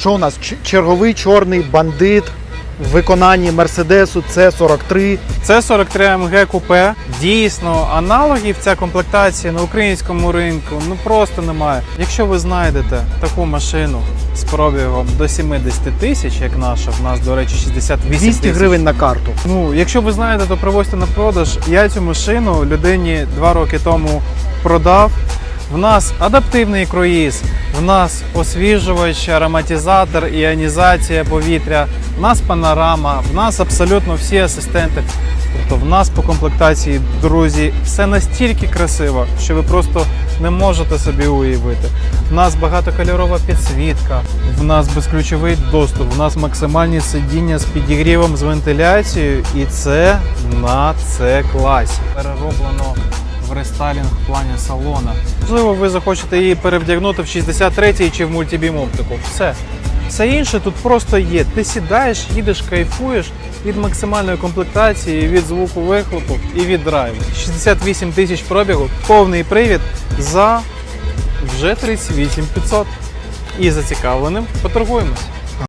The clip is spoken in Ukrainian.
Що у нас? Черговий чорний бандит в виконанні Мерседесу С43. Це 43 AMG купе. Дійсно, аналогів ця комплектація на українському ринку ну просто немає. Якщо ви знайдете таку машину з пробігом до 70 тисяч, як наша, в нас, до речі, 68 200 тисяч. гривень на карту. Ну, якщо ви знаєте, то привозьте на продаж. Я цю машину людині два роки тому продав. В нас адаптивний круїз, в нас освіжувач, ароматизатор, іонізація повітря, в нас панорама, в нас абсолютно всі асистенти. Тобто в нас по комплектації, друзі, все настільки красиво, що ви просто не можете собі уявити. В нас багатокольорова підсвітка, в нас безключовий доступ, в нас максимальні сидіння з підігрівом, з вентиляцією, і це на це класі. Перероблено в рестайлінг в плані салона. Можливо, ви захочете її перевдягнути в 63-й чи в мультибім оптику. Все. Все інше тут просто є. Ти сідаєш, їдеш, кайфуєш від максимальної комплектації, від звуку вихлопу і від драйву. 68 тисяч пробігу, повний привід за вже 38 500. І зацікавленим поторгуємось.